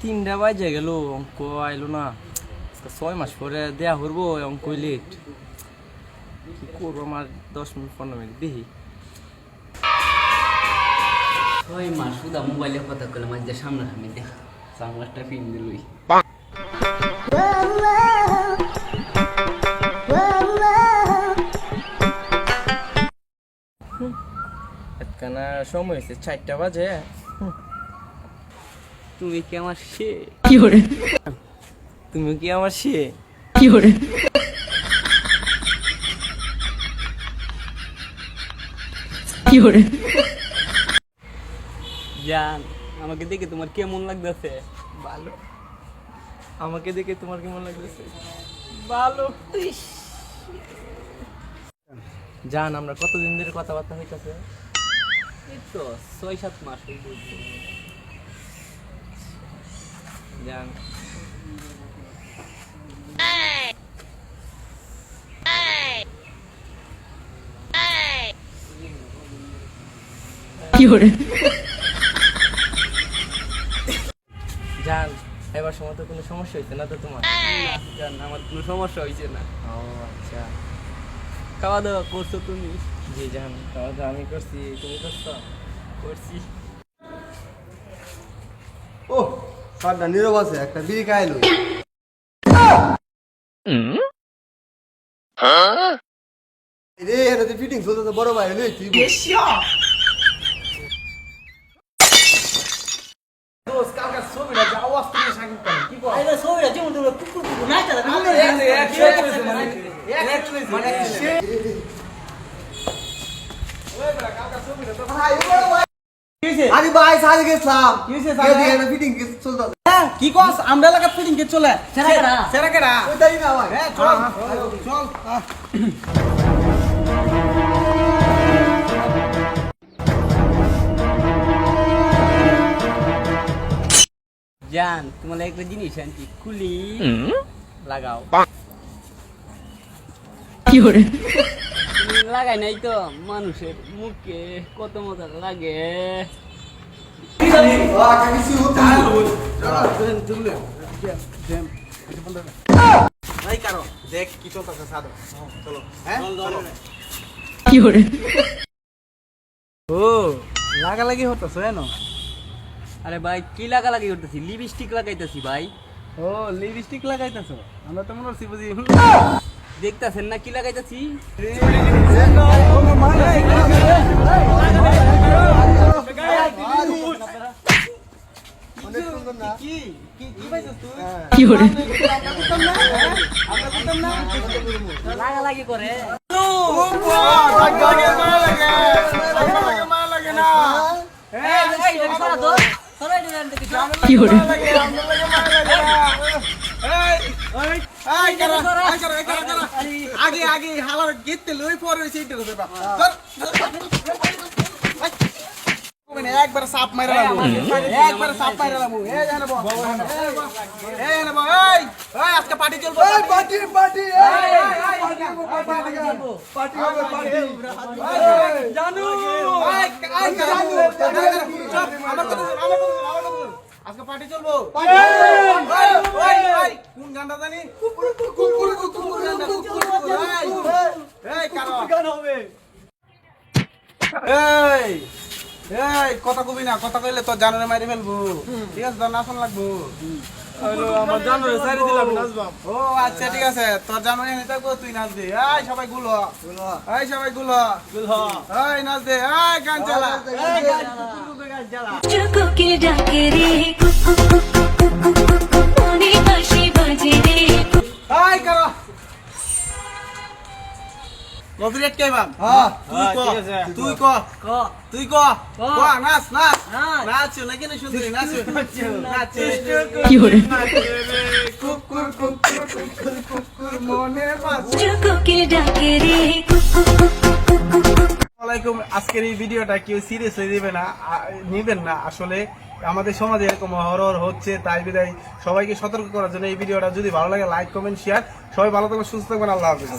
তিনটা বাজে গেল অঙ্ক আইলো না। ছয় মাস পরে দেয়া করব অঙ্ক লেট কি করব আমার দশ মিনিট পনেরো মিনিট দেখি। ছয় মাস শুধু মোবাইলে কথা কইলাম আজ দেখ সামলাসটা পিন দিলই। সময় হয়েছে চারটা বাজে। তুমি কি আমার সে? তুমি কি আমার সে? জান আমাকে দেখে তোমার কেমন লাগতেছে? ভালো। আমাকে দেখে তোমার কেমন লাগতেছে? ভালো। জান আমরা কতদিন ধরে কথাবার্তা হইতাছে? এই তো ছয় সাত মাস হইব জান জান এবার সময় তো কোনো সমস্যা হইছে না তো তোমার? জান আমার কোনো সমস্যা হয়েছে না। ও আচ্ছা। খাওয়া দাওয়া করছ তুমি? জি জান খাওয়া দাওয়া আমি করছি তুমি করছ? করছি ও সারটা নীরব আছে একটা বিড়ি খাইলো রে এটা তো ফিটিং চলতেছে বড় ভাই রে তুই মানে ভাই, ভাই। আরে সাজে গেছিলাম। কে এটা কি কস? আমরা ফিটিং কে চলে। সেরা কেডা? সেরা কেডা? ওইটাই না ভাই। হ্যাঁ চল। চল জান তোমার একটা জিনিস আনছি খুলি লাগাও। তুমি লাগাই নাই তো মানুষের মুখে কত মজা লাগে। দেখ কি চলতেছে সাদা চলো হ্যাঁ ও লাগালাগি হতেছে না আরে ভাই কি লাগা লাগি করতেছি লিপস্টিক লাগাইতেছি ভাই ও লিপস্টিক লাগাইতেছো আমরা তো মনে হচ্ছি বুঝি দেখতাছেন না কি লাগাইতেছি আগে আগে হালার গেতে লই পরে সেইটা হবে একবার সাপ মাইরা লামু একবার সাপ মাইরা লামু এই জানা বল এই জানা বল এই এই আজকে পার্টি চলবো এই পার্টি পার্টি এই, এই, এই, পার্টি হবে পার্টি জানু এই, এই, জানু আমার কথা আমার কথা। আজকে পার্টি চলবো এই, এই, এই, কোন গানটা জানি কুকুর কুকুর কুকুর গানটা কুকুর কুকুর এই, এই কারণ এই এই কথা কবি না কথা কইলে তো জানরে মারি ফেলব। ঠিক আছে তোর নাচন লাগবো। আমার জানুরে সাইড দিলাম নাচবাম। ও আচ্ছা ঠিক আছে তোর জানরে এনে থাকব তুই নাচ দে। এই সবাই গুলো। এই সবাই গুলো। এই নাচ দে। এই গান চালা। ডাকে রে কপিরাইট কে বাম হ্যাঁ তুই ক। তুই ক। ক। তুই ক। ক। নাচ নাচ। নাচ। নাকি না সুন্দরী নাচ। নাচ কুকুর কুকুর কুকুর কুকুর মনে ডাকে রে কুকু কুকু কুকু কুকু আজকের এই ভিডিওটা কেউ সিরিয়াস হয়ে দিবে না নিবেন না। আসলে আমাদের সমাজে এরকম হরর হচ্ছে তাই বিদায়। সবাইকে সতর্ক করার জন্য এই ভিডিওটা যদি ভালো লাগে লাইক কমেন্ট শেয়ার সবাই ভালো থাকবেন সুস্থ থাকবেন আল্লাহ হাফিজ।